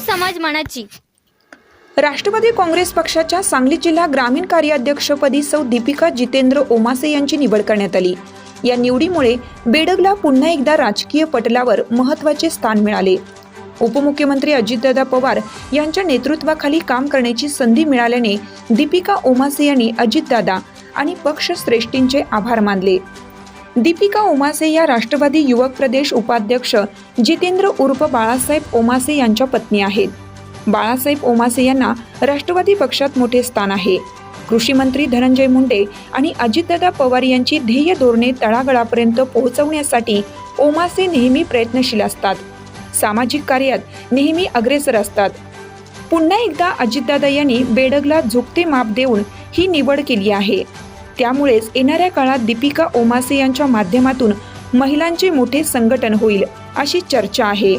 समाज मनाची. राष्ट्रवादी काँग्रेस पक्षाच्या सांगली जिल्हा ग्रामीण कार्याध्यक्षपदी सौ दीपिका जितेंद्र ओमासे यांची निवड करण्यात आली. या निवडीमुळे बेडगला पुन्हा एकदा राजकीय पटलावर महत्त्वाचे स्थान मिळाले. उपमुख्यमंत्री अजितदादा पवार यांच्या नेतृत्वाखाली काम करण्याची संधी मिळाल्याने दीपिका ओमासे यांनी अजितदादा आणि पक्षश्रेष्ठींचे आभार मानले. दीपिका ओमासे या राष्ट्रवादी युवक प्रदेश उपाध्यक्ष जितेंद्र उर्फ बाळासाहेब ओमासे यांच्या पत्नी आहेत. बाळासाहेब ओमासे यांना राष्ट्रवादी पक्षात मोठे स्थान आहे. कृषी मंत्री धनंजय मुंडे आणि अजितदादा पवार यांची ध्येय धोरणे तळागळापर्यंत पोहोचवण्यासाठी ओमासे नेहमी प्रयत्नशील असतात. सामाजिक कार्यात नेहमी अग्रेसर असतात. पुन्हा एकदा अजितदादा यांनी बेडगला झुकते माप देऊन ही निवड केली आहे. त्यामुळेच येणाऱ्या काळात दीपिका ओमासे यांच्या माध्यमातून महिलांचे मोठे संघटन होईल अशी चर्चा आहे.